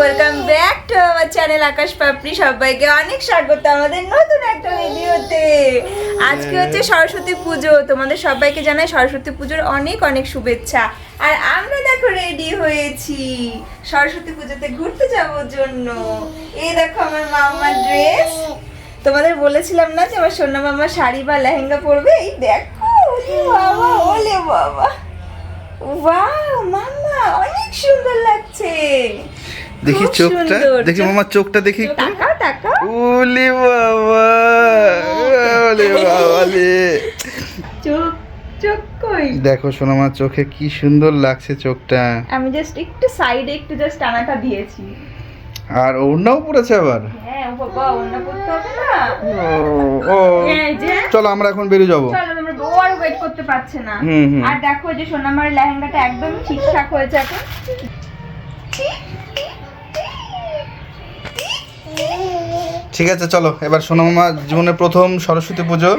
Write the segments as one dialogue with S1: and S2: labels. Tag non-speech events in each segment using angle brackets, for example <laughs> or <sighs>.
S1: Welcome back to our channel Akash Papri সবাইকে অনেক স্বাগত আমাদের নতুন একটা ভিডিওতে। আজকে হচ্ছে সরস্বতী পুজো। তোমাদের সবাইকে জানাই সরস্বতী পুজোর অনেক অনেক শুভেচ্ছা। আর আমরা দেখো রেডি হয়েছি সরস্বতী পুজোতে ঘুরতে যাওয়ার জন্য। এই দেখো আমার মামার ড্রেস তোমাদের বলেছিলাম না যে আমার সোনা মামা শাড়ি বা লেহেঙ্গা পরবে? এই দেখো ওলে বাবা ওলে বাবা। ওয়াও মামা অনেক সুন্দর লাগছে।
S2: দেখি চোখটা দেখি মামার চোখটা দেখি। ওলে বাবা ওলে বাবা লে
S1: চোখ চোখ কই?
S2: দেখো সোনামার চোখে কি সুন্দর লাগছে চোখটা।
S1: আমি জাস্ট একটু সাইডে একটু জাস্ট টানাটা দিয়েছি।
S2: আর ওড়নাও পড়েছে আবার।
S1: হ্যাঁ ও বাবা করতে হবে না?
S2: ও ও। চলো আমরা এখন বেরিয়ে যাব।
S1: চলো আমরা ও আর ওয়েট করতে পারছে না। আর দেখো যে সোনামার লেহেঙ্গাটা একদম ঠিকঠাক হয়েছে এখন।
S2: ঠিক আছে, চলো, এবার সোনা মামা জীবনের প্রথম সরস্বতী পুজো।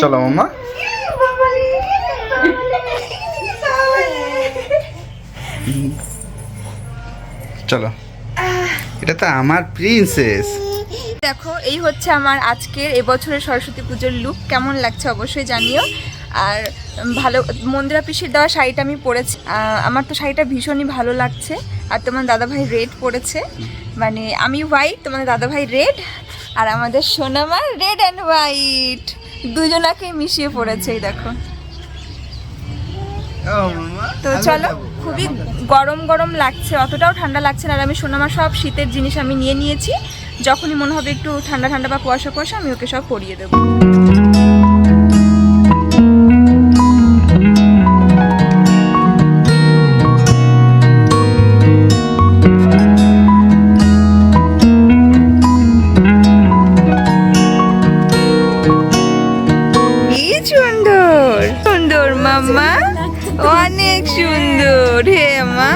S2: চলো মামা। চলো। এটা তো আমার প্রিন্সেস
S1: দেখো, এই হচ্ছে আমার আজকের এবছরের সরস্বতী পুজোর লুক কেমন লাগছে অবশ্যই জানিও। আর ভালো, মন্দিরা পিসির দেওয়া শাড়িটা আমি পরেছি। আমার তো শাড়িটা ভীষণই ভালো লাগছে। আর তোমার দাদাভাই রেড পরেছে। মানে আমি হোয়াইট তোমাদের দাদাভাই রেড আর আমাদের সোনামা রেড অ্যান্ড হোয়াইট দুজনাকে মিশিয়ে পড়েছে এই দেখো। তো চলো খুবই গরম গরম লাগছে অতটাও ঠান্ডা লাগছে না আর আমি সোনামা সব শীতের জিনিস আমি নিয়ে নিয়েছি। যখনই মনে হবে একটু ঠান্ডা ঠান্ডা বা কুয়াশা কুয়াশা আমি ওকে সব পরিয়ে দেবো। অনেক সুন্দর। হে মা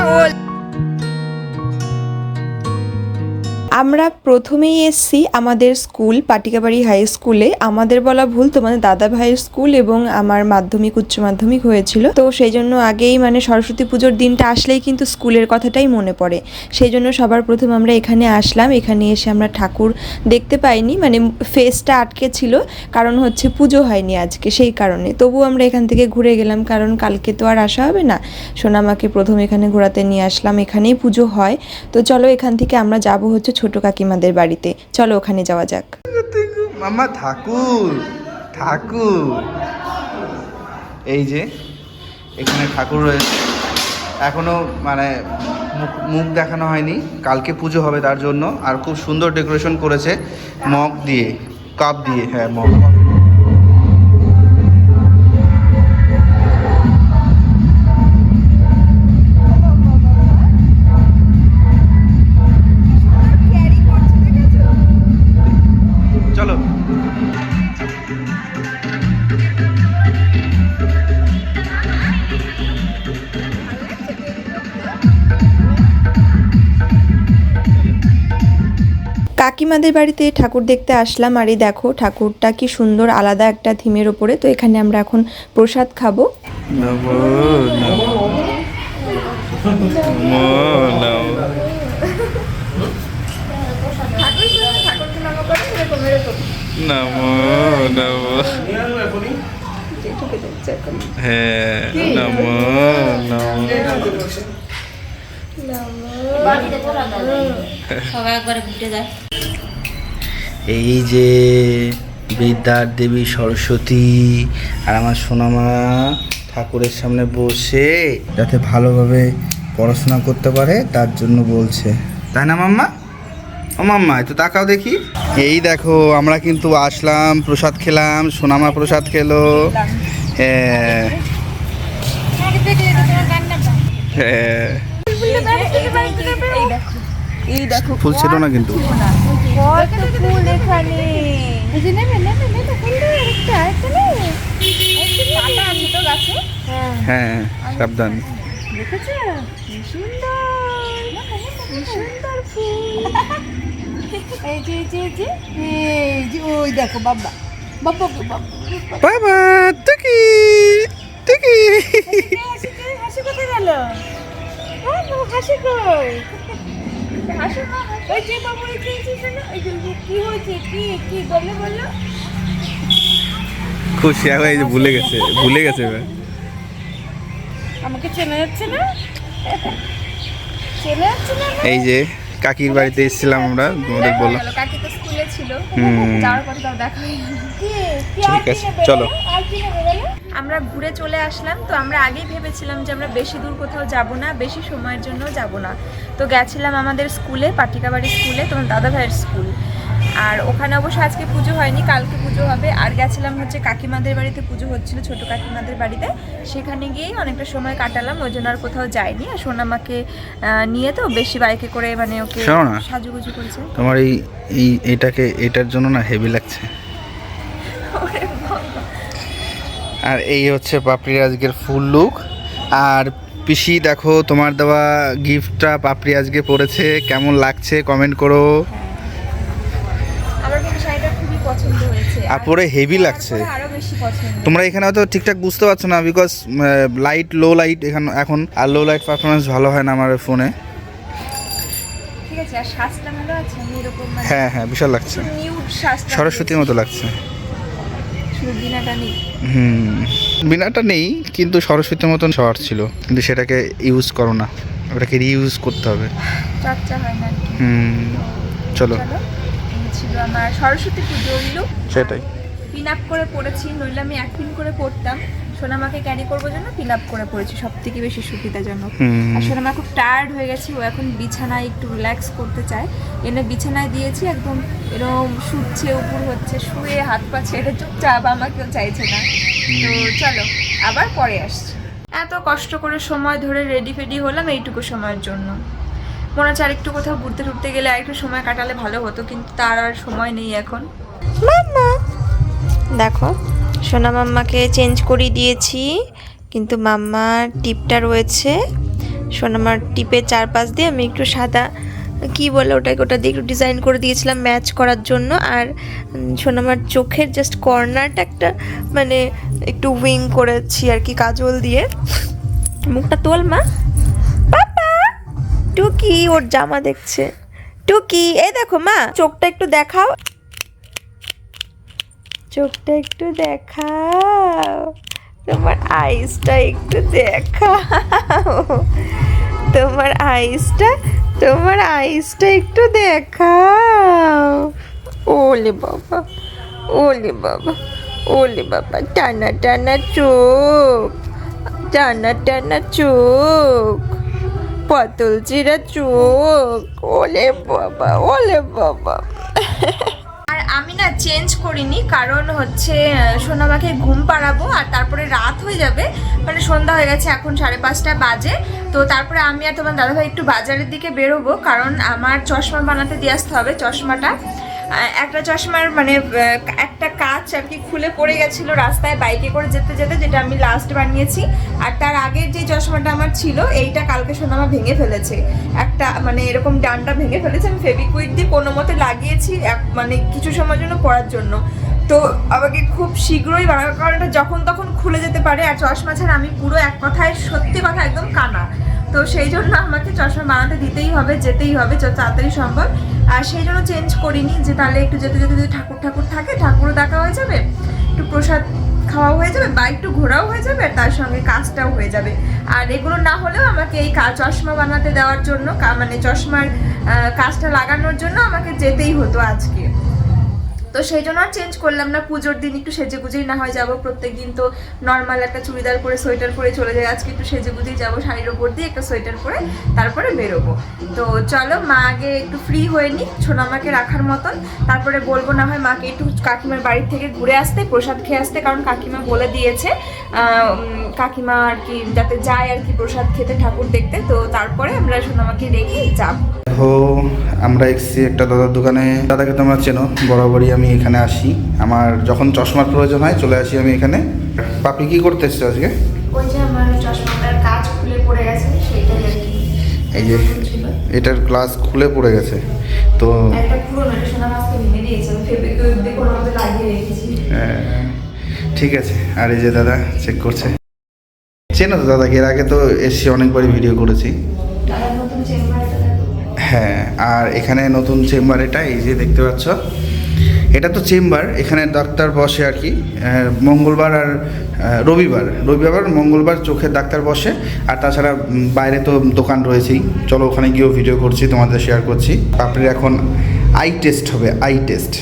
S1: আমরা প্রথমেই এসছি আমাদের স্কুল, পাটিকাবাড়ি হাই স্কুলে। আমাদের বলা ভুল, তোমাদের দাদা ভাইয়ের স্কুল এবং আমার মাধ্যমিক, উচ্চ মাধ্যমিক হয়েছিল। তো সেই জন্য আগেই মানে সরস্বতী পুজোর দিনটা আসলেই কিন্তু স্কুলের কথাটাই মনে পড়ে। সেই জন্য সবার প্রথম আমরা এখানে আসলাম। এখানে এসে আমরা ঠাকুর দেখতে পাইনি। মানে ফেসটা আটকে ছিল। কারণ হচ্ছে পুজো হয়নি আজকে সেই কারণে। তবু আমরা এখান থেকে ঘুরে গেলাম। কারণ কালকে তো আর আসা হবে না। সোনামাকে প্রথম এখানে ঘোরাতে নিয়ে আসলাম। এখানেই পুজো হয়। তো চলো এখান থেকে আমরা যাব হচ্ছে ছোট কাকিমাদের বাড়িতে। চলো ওখানে যাওয়া যাক।
S2: মামা, ঠাকুর ঠাকুর। এই যে, এখানে ঠাকুর রয়েছে। এখনও মানে মুখ দেখানো হয়নি। কালকে পুজো হবে তার জন্য। আর খুব সুন্দর ডেকোরেশন করেছে মগ দিয়ে, কাপ দিয়ে। হ্যাঁ মগ।
S1: কাকিমাদের বাড়িতে ঠাকুর দেখতে আসলাম। আর এই দেখো ঠাকুরটা কি সুন্দর আলাদা একটা থিমের ওপরে। তো এখানে আমরা এখন প্রসাদ খাব।
S2: নমো নমো নমো নমো। নমো নমো। হ্যাঁ নমো নমো
S3: সবাই একবারে ঘুরতে যায়।
S2: এই যে বিদ্যার দেবী সরস্বতী আর আমার সোনামা ঠাকুরের সামনে বসে যাতে ভালোভাবে পড়াশোনা করতে পারে তার জন্য বলছে তাই না মাম্মা ও মাম্মা একটু তাকাও দেখি এই দেখো আমরা কিন্তু আসলাম প্রসাদ খেলাম সোনামা প্রসাদ খেলো হ্যাঁ হ্যাঁ
S1: এই দেখো
S2: ফুল ছিল না কিন্তু।
S1: কত ফুল এখানে। পাতা আছে তো গাছে?
S2: হ্যাঁ। সাবধান।
S1: দেখেছ? সুন্দর। সুন্দর ফুল।
S3: এই যে এই যে এই যে এই যে ওই দেখো বাবা। বাবা বাবা
S2: বাবা। টুকি টুকি
S3: হাসি কোথায় গেল? হাসি কই? হাসি মা ওই যে বাবু এই যে এই যে শোনো, এই যে কি হয়েছে? কি কি বলল বলল?
S2: খুশি এখন এই যে ভুলে গেছে ভুলে গেছে এবার।
S3: আমাকে চেনা যাচ্ছে না? চেনা যাচ্ছে না
S2: এই যে কাকির বাড়িতে এসেছিলাম আমরা তোমাদের বললাম। ঠিক আছে, চলো।
S1: আমরা ঘুরে চলে আসলাম তো আমরা আগেই ভেবেছিলাম যে আমরা বেশি দূর কোথাও যাব না বেশি সময়ের জন্য যাব না। তো গেছিলাম আমাদের স্কুলে পাটিকাবাড়ি স্কুলে তোমার দাদা ভাইয়ের স্কুল। আর ওখানে অবশ্য আজকে পুজো হয়নি কালকে পুজো হবে। আর গেছিলাম হচ্ছে কাকিমাদের বাড়িতে পুজো হচ্ছিল ছোট কাকিমাদের বাড়িতে। সেখানে গিয়েই অনেকটা সময় কাটালাম ওই জন্য আর কোথাও যাইনি। আর সোনামাকে নিয়ে তো বেশি বাইকে করে মানে ওকে। সাজুগুজু করেছে।
S2: তোমার এই এই এটাকে এটার জন্য না হেভি লাগছে। আর এই হচ্ছে পাপড়ির আজকের ফুল লুক আর পিসি দেখো তোমার দেওয়া গিফটটা পাপড়ি আজকে পড়েছে। কেমন লাগছে? কমেন্ট করো
S1: আমার কিন্তু শাড়িটা খুবই পছন্দ
S2: আর পরে হেভি লাগছে। তোমরা এখানে হয়তো ঠিকঠাক বুঝতে পারছ না বিকজ লাইট লো লাইট এখানে এখন আর লো লাইট পারফরমেন্স ভালো হয় না আমার ফোনে
S1: মানে
S2: হ্যাঁ হ্যাঁ বিশাল লাগছে। সরস্বতীর মতো লাগছে। হুম বিনাটা নেই কিন্তু সরস্বতীর মতন শর্ট ছিল। কিন্তু সেটাকে ইউজ করো না। ওটাকে রিইউজ করতে হবে। <sighs> হুম চলো।
S1: ছিল আমার সরস্বতী পুজো লুক
S2: সেটাই।
S1: পিন আপ করে পড়েছি নইলে আমি এক পিন করে পড়তাম। সোনামাকে ক্যারি করব জন্য পিন আপ করে পড়েছি সব থেকে বেশি সুবিধাজনক। আর সোনামা খুব টায়ার্ড হয়ে গেছে ও এখন বিছানায় একটু রিল্যাক্স করতে চায়। এনে বিছানায় দিয়েছি একদম এরকম শুচ্ছে উপর হচ্ছে শুয়ে হাত পা ছেড়ে চুপচাপ আমাকেও চাইছে না। তো চলো আবার পরে আসছি। এত কষ্ট করে সময় ধরে রেডি ফেডি হলাম এইটুকু সময়ের জন্য। মনে হচ্ছে আরেকটু কোথাও ঘুরতে টুরতে গেলে আরেকটু সময় কাটালে ভালো হতো, কিন্তু তার আর সময় নেই এখন। মাম্মা! দেখো, সোনা মাম্মাকে চেঞ্জ করে দিয়েছি, কিন্তু মাম্মার টিপটা রয়েছে। সোনামার টিপের চারপাশ দিয়ে আমি একটু সাদা, কি বলে ওটাকে, ওটা দিয়ে একটু ডিজাইন করে দিয়েছিলাম ম্যাচ করার জন্য। আর সোনামার চোখের জাস্ট কর্নারটা একটা মানে একটু উইং করেছি আর কি, কাজল দিয়ে। মুখটা তোল মা। টুকি, ওর জামা দেখছে। টুকি, এই দেখো মা, চোখটা একটু দেখাও। চোখটা একটু দেখাও। তোমার আইসটা একটু দেখাও। তোমার আইসটা তোমার আইসটা একটু দেখাও। ওলে বাবা ওলে বাবা ওলে বাবা, টানা টানা চোখ, টানা টানা চোখ। পতল চিরা চোখ। ওলে বাবা ওলে বাবা। আর আমি না চেঞ্জ করিনি, কারণ হচ্ছে সোনামাকে ঘুম পাড়াবো আর তারপরে রাত হয়ে যাবে। মানে সন্ধ্যা হয়ে গেছে, এখন সাড়ে পাঁচটা বাজে। তো তারপরে আমি আর তোমার দাদাভাই একটু বাজারের দিকে বেরোবো, কারণ আমার চশমা বানাতে দিয়ে আসতে হবে, চশমাটা। একটা চশমার মানে একটা কাচ আর কি খুলে পড়ে গেছিল রাস্তায় বাইকে করে যেতে যেতে, যেটা আমি লাস্ট বানিয়েছি। আর তার আগের যে চশমাটা আমার ছিল, এইটা কালকে সোনামা ভেঙে ফেলেছে। একটা মানে এরকম ডান্ডা ভেঙে ফেলেছে, আমি ফেবিকুইক দিয়ে কোনো মতে লাগিয়েছি, এক- মানে কিছু সময়ের জন্য পড়ার জন্য। তো আমাকে খুব শীঘ্রই বানানোর কারণ যখন তখন খুলে যেতে পারে, আর চশমা ছাড়া আমি পুরো এক কথায়, সত্যি কথা একদম কানা। তো সেই জন্য আমাকে চশমা বানাতে দিতেই হবে, যেতেই হবে, যত তাড়াতাড়ি সম্ভব। আর সেই জন্য চেঞ্জ করিনি যে তাহলে একটু যেতে যেতে যদি ঠাকুর ঠাকুর থাকে, ঠাকুরও দেখা হয়ে যাবে, একটু প্রসাদ খাওয়াও হয়ে যাবে বা একটু ঘোরাও হয়ে যাবে, আর তার সঙ্গে কাজটাও হয়ে যাবে। আর এগুলো না হলেও আমাকে এই চশমা বানাতে দেওয়ার জন্য মানে চশমার কাজটা লাগানোর জন্য আমাকে যেতেই হতো আজকে। তো সেই জন্য আর চেঞ্জ করলাম না। পুজোর দিন একটু সেজে গুজেই না হয় যাব। প্রত্যেক দিন তো নর্মাল একটা চুড়িদার পরে সোয়েটার পরে চলে যায় আজকে একটু সেজে গুজেই যাব, শাড়ির ওপর দিয়ে একটা সোয়েটার পরে তারপরে বেরোবো। তো চলো, মা আগে একটু ফ্রি হয়ে নিক ছোনামাকে রাখার মতন। তারপরে বলব না হয় মাকে একটু কাকিমার বাড়ির থেকে ঘুরে আসতে, প্রসাদ খেয়ে আসতে, কারণ কাকিমা বলে দিয়েছে কাকিমা আর কি যাতে যায় আর কি প্রসাদ খেতে ঠাকুর দেখতে। তো তারপরে আমরা সোনামাকে রেখে যাব।
S2: আমরা এসেছি একটা দাদার দোকানে। দাদাকে তোমরা চেনো বরাবরই আমি এখানে আসি। আমার যখন চশমার প্রয়োজন হয় চলে আসি আমি এখানে। পাপি কি করতে এসছো আজকে?
S1: ওই যে আমার চশমাটার কাজ খুলে পড়ে গেছে সেইটাই আর কি।
S2: এই যে এটার গ্লাস খুলে পড়ে গেছে। তো আহ, ঠিক আছে। আর এই যে দাদা চেক করছে। চেনো তো দাদাকে? এর আগে তো এসছি অনেকবারই ভিডিও করেছি। হ্যাঁ আর এখানে নতুন চেম্বার এটা, এই যে দেখতে পাচ্ছ। এটা তো চেম্বার এখানে ডাক্তার বসে আর কি। মঙ্গলবার আর রবিবার। রবিবার মঙ্গলবার চোখের ডাক্তার বসে, আর তাছাড়া বাইরে তো দোকান রয়েছেই। চলো ওখানে গিয়েও ভিডিও করছি, তোমাদের শেয়ার করছি। তারপরে এখন আই টেস্ট হবে আই টেস্ট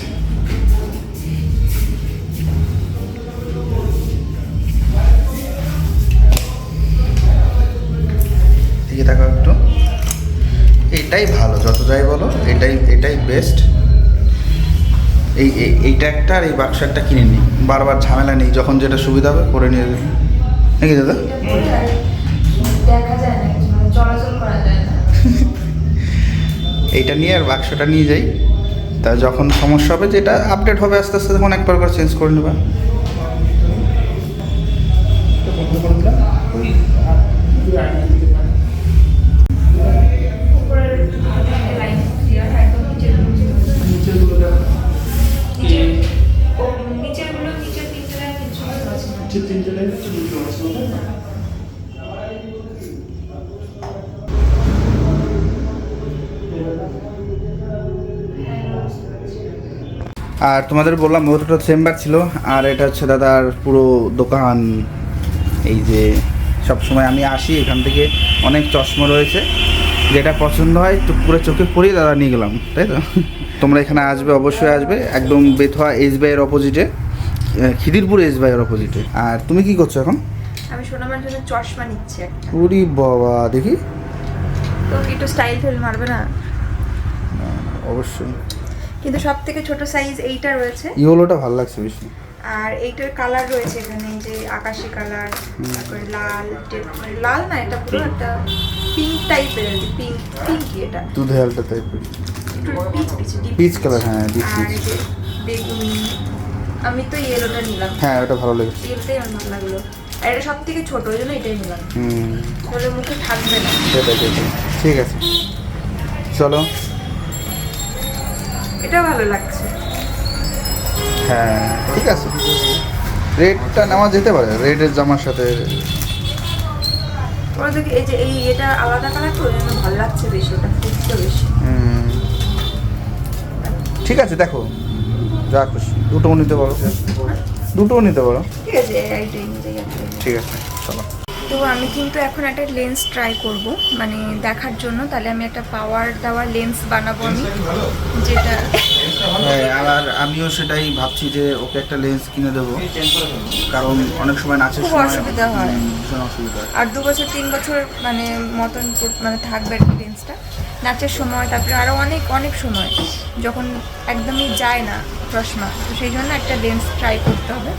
S2: এটাই ভালো, যত যাই বলো, এটাই এটাই বেস্ট এই, এই- এইটা একটা আর এই বাক্স একটা কিনে নিই বারবার ঝামেলা নেই, যখন যেটা সুবিধা হবে করে নিয়ে যাবে। নাকি দাদা? <laughs> এইটা নিয়ে আর বাক্সটা নিয়ে যাই। তা যখন সমস্যা হবে, যেটা আপডেট হবে আস্তে আস্তে, তখন একবার করে চেঞ্জ করে নেবা। আর তোমাদের বললাম ওটা চেম্বার ছিল আর এটা হচ্ছে দাদার পুরো দোকান। এই যে সব সময় আমি আসি এখান থেকে অনেক চশমা রয়েছে। যেটা পছন্দ হয় টুক করে চোখে পরিয়ে দাদা নিয়ে গেলাম তাই তো? তোমরা এখানে আসবে অবশ্যই আসবে। একদম বেথুয়া এস বাইয়ের অপোজিটে খিদিরপুর এস বাইয়ের অপোজিটে আর তুমি কি করছ এখন?
S1: আমি সোনামার জন্য চশমা নিচ্ছি একটা।
S2: উরি বাবা দেখি।
S1: তো একটু স্টাইল ফেল মারবে না
S2: অবশ্যই।
S1: কিন্তু সব থেকে ছোট সাইজ এইটা রয়েছে।
S2: ইয়েলোটা ভালো লাগছে বেশি।
S1: আর এইটার কালার রয়েছে এখানে যে আকাশি কালার তারপরে লাল লাল না এটা পুরো একটা পিঙ্ক টাইপের আর কি পিঙ্ক পিঙ্কি এটা।
S2: দুধে হালটা টাইপের
S1: পিচ পিচ
S2: পিচ কালার হ্যাঁ পিচ
S1: এই বেগুনি আমি তো ইয়েলোটা নিলাম।
S2: হ্যাঁ ওটা ভালো লেগেছে।
S1: ইয়েলোটাই আমার ভালো লাগল। আর এটা সব থেকে ছোট ওই জন্য এটাই নিলাম।
S2: হুম।
S1: তাহলে মুখে থাকবে না।
S2: সেটাই। ঠিক আছে। চলো।
S1: এটা ভালো লাগছে।
S2: হ্যাঁ ঠিক আছে। রেডটা নেওয়া যেতে পারে রেডের জামার সাথে।
S1: ওরা দেখি এই যে এই এটা আলাদা কালার তো জন্য ভালো লাগছে বেশি ওটা ফুটছে বেশি।
S2: ঠিক আছে দেখো। যা খুশি। দুটোও নিতে পারো। দুটোও নিতে পারো।
S1: ঠিক আছে
S2: ঠিক আছে চলো।
S1: তো আমি কিন্তু এখন একটা লেন্স ট্রাই করব মানে দেখার জন্য। তাহলে আমি একটা পাওয়ার দেওয়া লেন্স বানাবো আমি যেটা
S2: হ্যাঁ আর আমিও সেটাই ভাবছি যে ওকে একটা লেন্স কিনে দেবো। কারণ অনেক সময় নাচের
S1: খুব
S2: সময়
S1: অসুবিধা হয়।
S2: ভীষণ অসুবিধা
S1: আর দু বছর তিন বছর মানে মতন মানে থাকবে আর কি লেন্সটা নাচের সময় তারপরে আরও অনেক অনেক সময়। যখন একদমই যায় না চশমা তো সেই জন্য একটা লেন্স ট্রাই করতে হবে।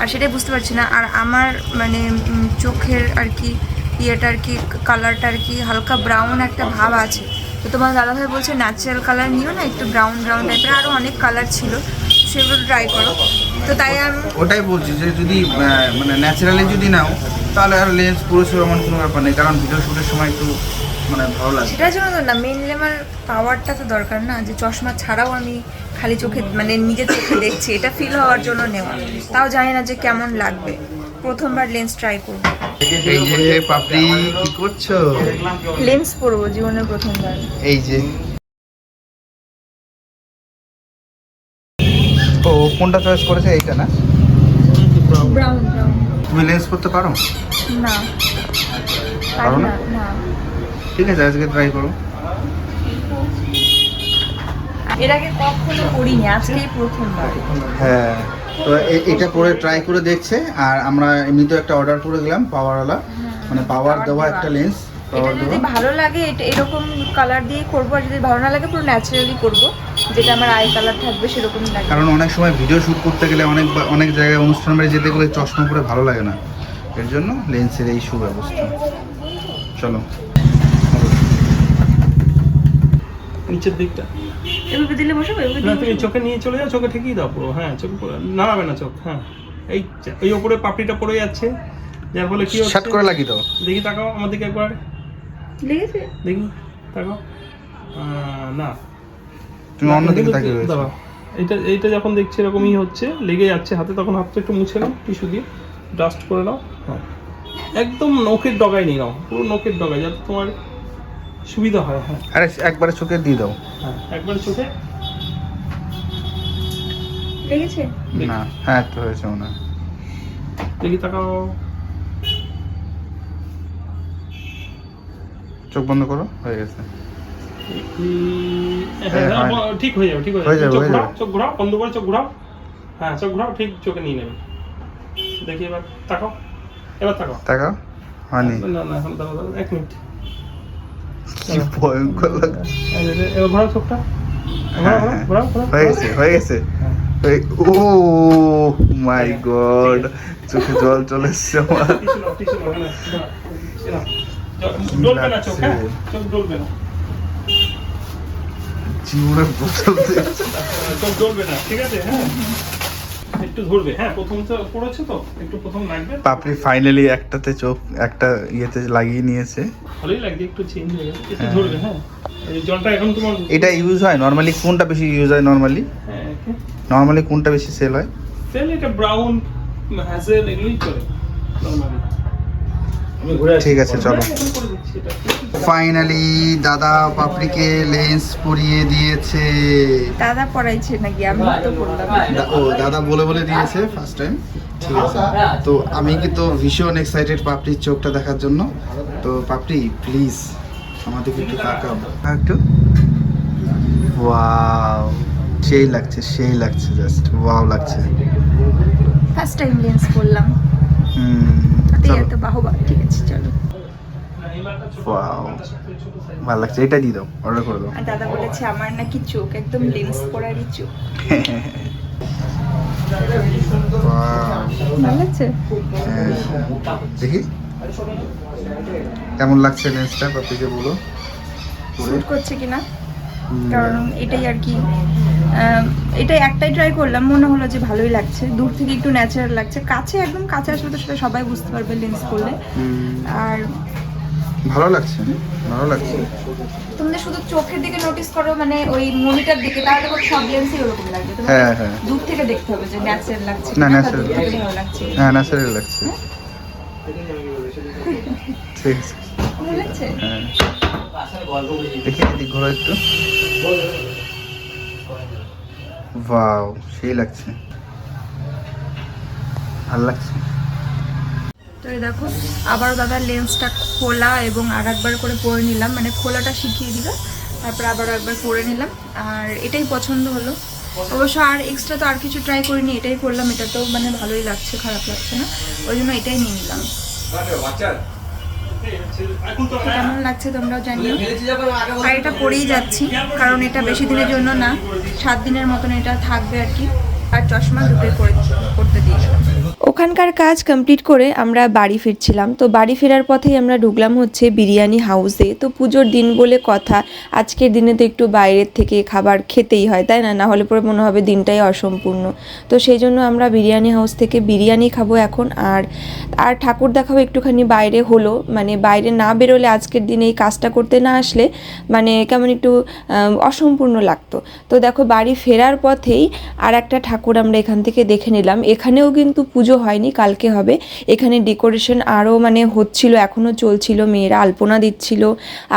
S1: আর সেটাই বুঝতে পারছি না। আর আমার মানে চোখের আর কি ইয়েটা আর কি কালারটা আর কি, হালকা ব্রাউন একটা ভাব আছে। তো তোমার দাদাভাই বলছে ন্যাচারাল কালার নিও না, একটু ব্রাউন ব্রাউন টাইপের আরও অনেক কালার ছিল, সেগুলো ট্রাই করো। তো তাই আমি
S2: ওটাই বলছি যে যদি মানে ন্যাচারালি যদি নাও, তাহলে আর লেন্স পুরো এমন কোনো ব্যাপার নেই। কারণ ভিডিও শুটের সময় একটু মানে ভালো লাগে
S1: সেটার জন্য তো না মেনলি আমার পাওয়ারটা তো দরকার না যে চশমা ছাড়াও আমি খালি চোখে মানে নিজের চোখে দেখছি এটা ফিল হওয়ার জন্য নেওয়া। তাও জানি না যে কেমন লাগবে। প্রথমবার লেন্স ট্রাই করব।
S2: এই যে পাপড়ি কি করছ?
S1: লেন্স পরবো জীবনের প্রথমবার।
S2: এই যে। ও কোনটা চয়েস করেছে এইটা না
S1: ব্রাউন ব্রাউন
S2: তুমি লেন্স করতে পারো
S1: না?
S2: পারো না? ঠিক আছে আজকে ট্রাই করো।
S1: এর আগে কখনো করিনি আজকেই প্রথমবার।
S2: হ্যাঁ তো এটা করে ট্রাই করে দেখছে আর আমরা এমনিতেও একটা অর্ডার করে গেলাম পাওয়ারওয়ালা। মানে পাওয়ার দেওয়া। একটা লেন্স
S1: এটা যদি ভালো লাগে এরকম কালার দিয়ে করব আর যদি ভালো না লাগে পুরো ন্যাচারালি করব। যেটা আমার আই কালার থাকবে সেরকমই লাগে।
S2: কারণ অনেক সময় ভিডিও শ্যুট করতে গেলে অনেক অনেক জায়গায় অনুষ্ঠান বাড়ি যেতে গেলে চশমা পরে ভালো লাগে না। এর জন্য লেন্সের এই সুব্যবস্থা। চলো।
S4: নিচের দিকটা।
S1: এভাবে দিলে বসবো এভাবে
S4: না তুমি চোখে নিয়ে চলে যাও চোখে ঠিকই দাও পুরো। হ্যাঁ চোখ পুরো। নাড়াবে না চোখ হ্যাঁ। এই ওই ওপরে পাপড়িটা পড়ে যাচ্ছে। যার ফলে কি
S2: শার্ট করে
S4: হচ্ছে
S2: লাগিয়ে দাও।
S4: দেখি তাকাও আমার দিকে একবার।
S1: লেগেছে?
S4: দেখি তাকাও। না।
S2: তুমি অন্য দিকে তাকিয়ে রয়েছো।
S4: দাঁড়াও। এইটা এইটা যখন দেখছি এরকমই হচ্ছে লেগে যাচ্ছে হাতে তখন হাতটা একটু মুছে নাও টিস্যু দিয়ে ডাস্ট করে নাও। হ্যাঁ। একদম নখের ডগায় নিয়ে নাও পুরো নখের ডগায় যাতে তোমার সুবিধা হয় হ্যাঁ।
S2: আরে একবারে চোখে দিয়ে দাও।
S4: হ্যাঁ। একবার চোখে?
S3: লেগেছে?
S2: না হ্যাঁ হয়েছে মনে হয়।
S4: দেখি তাকাও।
S2: চোখ বন্ধ করো হয়ে গেছে।
S4: হ্যাঁ,
S2: হ্যাঁ,
S4: হ্যাঁ। ঠিক হয়ে যাবে ঠিক হয়ে চোখ ঘোরাও চোখ ঘোরাও বন্ধ করে চোখ ঘোরাও। হ্যাঁ চোখ ঘোরাও ঠিক চোখে নিয়ে নেবে। দেখি এবার তাকাও। এবার তাকাও।
S2: তাকাও। হয়নি।
S4: না না এখন দাঁড়াও এক মিনিট।
S2: কি ভয়ঙ্কর লাগে
S4: এবার ঘোরাও চোখটা।
S2: হ্যাঁ, হ্যাঁ। হয়ে গেছে হয়ে গেছে।
S4: হ্যাঁ।
S2: ও মাই গড চোখে জল চলে এসছে আমার। জীবনের প্রথম
S4: চোখ ডলবে না ঠিক আছে হ্যাঁ। একটু ধরবে। হ্যাঁ প্রথম তো পড়েছে তো একটু প্রথম লাগবে।
S2: পাপড়ি ফাইনালি একটাতে চোখ একটা ইয়েতে লাগিয়ে নিয়েছে।
S4: ভালোই লাগছে একটু চেঞ্জ হয়ে গেছে একটু। ধরবে হ্যাঁ। জলটা এখন তোমার
S2: এটা ইউজ হয় নর্মালি কোনটা বেশি ইউজ হয় নর্মালি
S4: হ্যাঁ
S2: নর্মালি কোনটা বেশি সেল হয়?
S4: সেল এটা ব্রাউন হ্যাজেল এগুলোই চলে নর্মালি
S2: ঠিক আছে চলো। ফাইনালি দাদা পাপড়িকে লেন্স পরিয়ে দিয়েছে।
S1: দাদা পড়াইছে নাকি? আমি তো পড়লাম।
S2: ও দাদা বলে বলে দিয়েছে ফার্স্ট টাইম ঠিক আছে। তো আমি কিন্তু ভীষণ এক্সাইটেড পাপড়ির চোখটা দেখার জন্য। তো পাপড়ি প্লিজ আমাদেরকে একটু তাকাও। একটু। ওয়াও সেই লাগছে সেই লাগছে জাস্ট ওয়াও লাগছে।
S1: ফার্স্ট টাইম লেন্স পড়লাম।
S2: হুম। চলো।
S1: এত বাহবা ঠিক আছে চলো।
S2: ভালো লাগছে এটা দিয়ে দাও অর্ডার করে দাও।
S1: আর দাদা বলেছে আমার নাকি চোখ একদম লেন্স চোখ। ভালো লাগছে?
S2: হ্যাঁ। দেখি। কেমন লাগছে লেন্সটা বলো।
S1: শুট করছে কিনা? কারণ এটাই আর কি এটাই একটাই ট্রাই করলাম মনে হলো যে ভালোই লাগছে। দূর থেকে একটু ন্যাচারাল লাগছে। কাছে একদম কাছে আসলে তো সেটা সবাই বুঝতে পারবে লেন্স করলে। আর
S2: ভালো লাগছে ভালো লাগছে।
S1: তোমাদের শুধু চোখের দিকে নোটিস করো মানে ওই মুভিটার দিকে তাহলে করে সব লেন্সই ওরকম লাগবে।
S2: হ্যাঁ হ্যাঁ।
S1: দূর থেকে দেখতে হবে যে ন্যাচারাল লাগছে
S2: না,
S1: ভালো লাগছে।
S2: হ্যাঁ ন্যাচারাল লাগছে। ঠিক আছে।
S1: ভালো লাগছে?
S2: হ্যাঁ। দেখি এদিক ঘোরো একটু। ওয়াও সেই লাগছে। ভালো লাগছে।
S1: তো দেখো আবার দাদা লেন্সটা খোলা এবং আর একবার করে পরে নিলাম। মানে খোলাটা শিখিয়ে দিল তারপর আবার একবার পরে নিলাম। আর এটাই পছন্দ হলো। অবশ্য আর এক্সট্রা তো আর কিছু ট্রাই করিনি এটাই করলাম। এটা তো মানে ভালোই লাগছে খারাপ লাগছে না। ওই জন্য এটাই নিয়ে নিলাম। কেমন লাগছে তোমরাও জানিও। আর এটা পরেই যাচ্ছি, কারণ এটা বেশি দিনের জন্য না, সাত দিনের মতন এটা থাকবে আর কি। আর চশমা দুটোই করতে দিয়ে ওখানকার কাজ কমপ্লিট করে আমরা বাড়ি ফিরছিলাম। তো বাড়ি ফেরার পথেই আমরা ঢুকলাম হচ্ছে বিরিয়ানি হাউসে তো পুজোর দিন বলে কথা, আজকের দিনে তো একটু বাইরের থেকে খাবার খেতেই হয়, তাই না? না হলে পরে মনে হবে দিনটাই অসম্পূর্ণ। তো সেই জন্য আমরা বিরিয়ানি হাউস থেকে বিরিয়ানি খাব এখন। আর আর ঠাকুর দেখাবো একটুখানি বাইরে হলো। মানে বাইরে না বেরোলে আজকের দিনে এই কাজটা করতে না আসলে মানে কেমন একটু অসম্পূর্ণ লাগতো। তো দেখো বাড়ি ফেরার পথেই আর একটা ঠাকুর আমরা এখান থেকে দেখে নিলাম। এখানেও কিন্তু পুজো হয়নি, কালকে হবে। এখানে ডেকোরেশন আরও মানে হচ্ছিল এখনও চলছিল, মেয়েরা আলপনা দিচ্ছিল।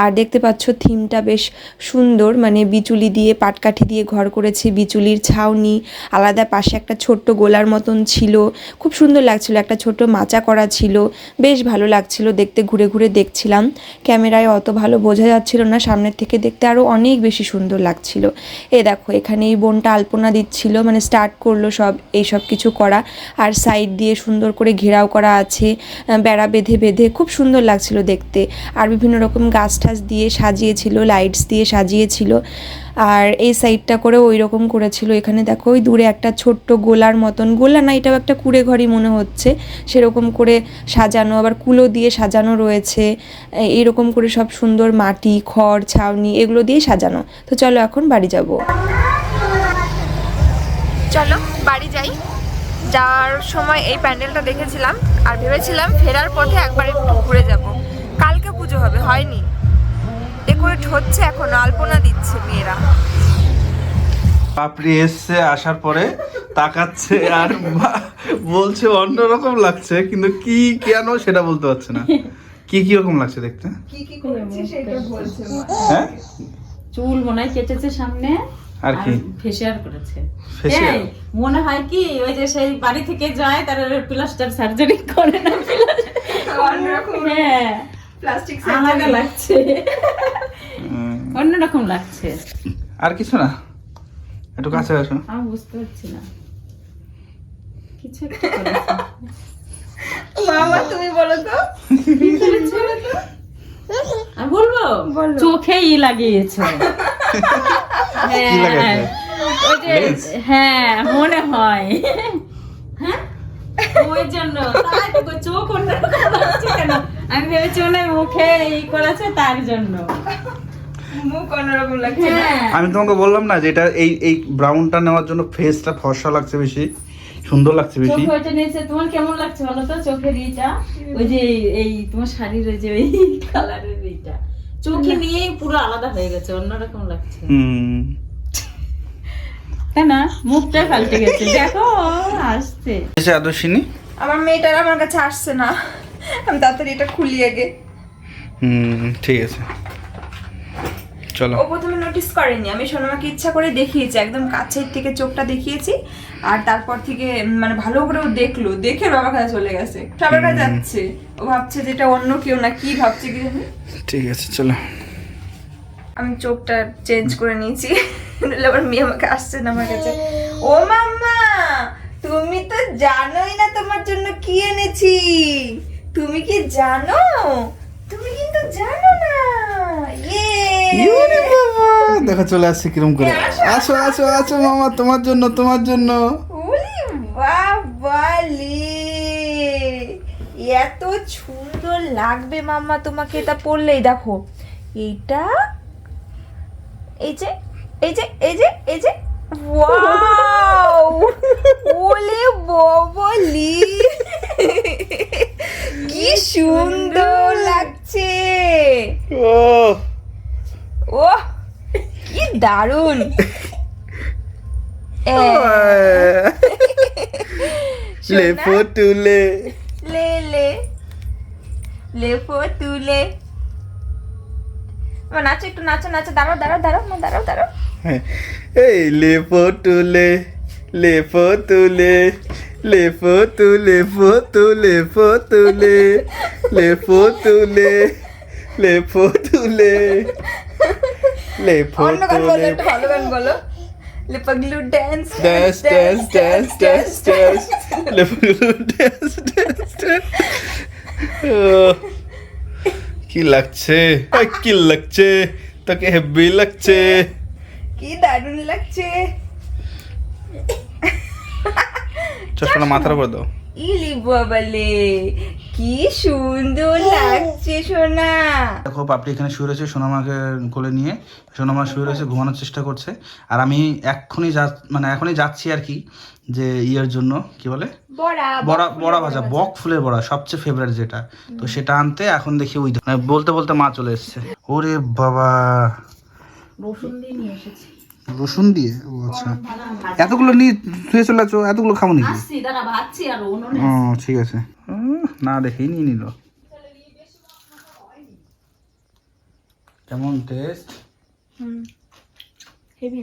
S1: আর দেখতে পাচ্ছ থিমটা বেশ সুন্দর মানে বিচুলি দিয়ে, পাটকাঠি দিয়ে ঘর করেছে, বিচুলির ছাউনি, আলাদা পাশে একটা ছোট্ট গোলার মতন ছিল। খুব সুন্দর লাগছিল, একটা ছোট মাচা করা ছিল। বেশ ভালো লাগছিল দেখতে, ঘুরে ঘুরে দেখছিলাম। ক্যামেরায় অত ভালো বোঝা যাচ্ছিল না, সামনের থেকে দেখতে আরও অনেক বেশি সুন্দর লাগছিল। এ দেখো, এখানে এই বোনটা আলপনা দিচ্ছিল মানে স্টার্ট করল সব, এই সব কিছু করা। আর সাইড দিয়ে সুন্দর করে ঘেরাও করা আছে বেড়া বেঁধে বেঁধে, খুব সুন্দর লাগছিল দেখতে। আর বিভিন্ন রকম গাছ টাছ দিয়ে সাজিয়েছিল লাইটস দিয়ে সাজিয়েছিল। আর এই সাইডটা করে ওই রকম করেছিল। এখানে দেখো, ওই দূরে একটা ছোট্ট গোলার মতন, গোলা না, এটাও একটা কুড়ে ঘরই মনে হচ্ছে। সেরকম করে সাজানো, আবার কুলো দিয়ে সাজানো রয়েছে। এ- এইরকম করে সব সুন্দর মাটি, খড়, ছাউনি, এগুলো দিয়ে সাজানো। তো চলো এখন বাড়ি যাব। চলো বাড়ি যাই। যাওয়ার সময় এই প্যান্ডেলটা দেখেছিলাম আর ভেবেছিলাম ফেরার পথে একবার একটু ঘুরে যাব। কালকে পুজো হবে হয়নি। ডেকোরেট হচ্ছে এখন আলপনা দিচ্ছে মেয়েরা।
S2: পাপড়ি এসছে আসার পরে তাকাচ্ছে আর বলছে অন্যরকম লাগছে কিন্তু কি কেন সেটা বলতে পারছে না। কি কি রকম লাগছে দেখতে?
S1: কি কি করেছি সেটা বলছে
S2: হ্যাঁ?
S3: চুল মনে হয় কেটেছে সামনে।
S2: আর কি?
S3: ফেসিয়াল করেছে? মনে হয় কি ওই যে সেই বাড়ি থেকে যায় তার প্লাস্টার সার্জারি করে না
S1: অন্যরকম
S3: হ্যাঁ।
S1: প্লাস্টিক
S3: আলাদা লাগছে। অন্যরকম লাগছে।
S2: আর কিছু না? একটু কাছে আসো।
S3: আমি বুঝতে পারছি না। কিছু একটা করেছে।
S1: মামা তুমি বলো তো?
S3: আমি বলব? চোখে ই লাগিয়েছে। হ্যাঁ? হ্যাঁ মনে হয়। হ্যাঁ? ওই জন্য। তাই তো গো, চোখ কেন? আমি ভেবেছি মনে মুখে ই করেছে তার জন্য? হ্যাঁ।
S2: আমি তোমাকে বললাম না যে এটা এই এই ব্রাউনটা নেওয়ার জন্য ফেসটা ফর্সা লাগছে বেশি। সুন্দর লাগছে বেশি।
S3: চোখ ওইটা নিয়েছে। তোমার কেমন লাগছে বলো তো? চোখের ইটা? ওই যে এই- এই তোমার শাড়ির ওই যে ওই কালারের ইটা। চোখে নিয়েই পুরো আলাদা হয়ে গেছে। অন্যরকম লাগছে।
S2: হুম।
S3: তাই না মুখটা পাল্টে গেছে। দেখো আসছে।
S2: এসে আদর্শিনী?
S1: আমার মেয়েটার আমার কাছে আসছে না। আমি তাড়াতাড়ি এটা খুলি আগে।
S2: হুম ঠিক আছে। চলো।
S1: ও প্রথমে নোটিস করেনি আমি সোনামাকে ইচ্ছা করে দেখিয়েছি একদম কাছের থেকে চোখটা দেখিয়েছি আর তারপর থেকে মানে ভালো করে ও দেখল দেখে বাবার কাছে চলে গেছে। সবার কাছে যাচ্ছে ও ভাবছে যে এটা অন্য কেউ না কি ভাবছে কি জানি?
S2: ঠিক আছে চলো।
S1: আমি চোখটা চেঞ্জ করে নিয়েছি আবার মেয়ে আমাকে আসছে না আমার কাছে। ও মাম্মা তুমি তো জানোই না তোমার জন্য কি এনেছি। তুমি কি জানো? তুমি কিন্তু জানো না
S2: বাবা দেখো চলে আসছে কিরম করে। আসো আসো আসো মামা তোমার জন্য তোমার জন্য।
S1: উলি বাবালি এত সুন্দর লাগবে মাম্মা তোমাকে এটা পরলেই। দেখো এইটা এই যে এই যে এই যে এই যে ওয়াও! ওলে ববলি কি সুন্দর লাগছে।
S2: ও
S1: ও কি দারুণ। এ, <laughs>
S2: তুলে
S1: লে লে। লেপো তুলে নাচো একটু নাচো নাচো। দাঁড়াও দাঁড়াও দাঁড়াও না দাঁড়াও দাঁড়াও।
S2: হ্যাঁ। এই লেপো তুলে লেপো তুলে লেপো তুলে ফো তুলে ফো তুলে লেপো তুলে লেপো তুলে লেপো
S1: অন্য গান বলো
S2: তুলে
S1: একটা ভালো গান বলো। লেপাগলু dance
S2: dance dance dance dance dance লেপো dance dance dance কি লাগছে? কি লাগছে? তোকে হেভি লাগছে।
S1: কি দারুণ লাগছে।
S2: চশমাটা মাথার উপর দাও।
S1: ইলি বাবালে কি সুন্দর লাগছে সোনা।
S2: দেখো পাপড়ি এখানে শুয়ে রয়েছে সোনামাকে কোলে নিয়ে। সোনামা শুয়ে রয়েছে ঘুমানোর চেষ্টা করছে। আর আমি এক্ষুনি যা মানে এখনই যাচ্ছি আর কি যে ইয়ের জন্য কি বলে?
S1: বড়া
S2: বড়া বড়া ভাজা বক ফুলের বড়া সবচেয়ে ফেভারিট যেটা। তো সেটা আনতে এখন দেখি ওই মানে বলতে বলতে মা চলে এসছে। ওরে বাবা।
S3: রসুন দিয়ে নিয়ে এসেছি।
S2: রসুন দিয়ে? ও আচ্ছা। এতগুলো নিয়ে শুয়ে চলে আছো এতগুলো খাব নাকি? ও ঠিক আছে। না দেখেই নিয়ে নিল। কেমন টেস্ট
S1: হেভি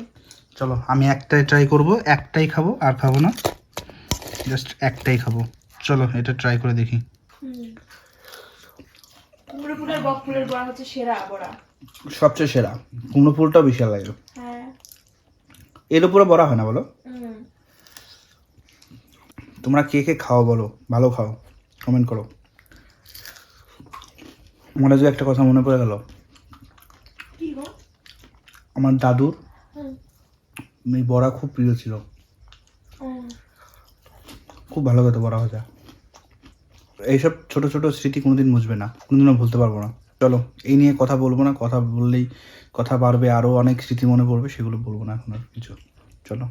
S2: চলো আমি একটাই ট্রাই করব একটাই খাব আর খাব না। জাস্ট একটাই খাব। চলো এটা ট্রাই করে দেখি। সবচেয়ে সেরা। কুমড়ো ফুলটাও বিশাল লাগে।
S1: হ্যাঁ।
S2: এর উপরে বড়া হয় না বলো? তোমরা কে কে খাও বলো? ভালো খাও। কমেন্ট করো। আমার আজকে একটা কথা মনে পড়ে গেল। আমার দাদুর। এই বড়া খুব প্রিয় ছিল। খুব ভালো খেতে বড়া ভাজা। এইসব ছোট ছোট স্মৃতি কোনোদিন মুছবে না। কোনোদিনও ভুলতে পারব না। চলো, এই নিয়ে কথা বলব না, কথা বললেই কথা বাড়বে আরও অনেক স্মৃতি মনে পড়বে, সেগুলো বলব না এখন আর কিছু। চলো।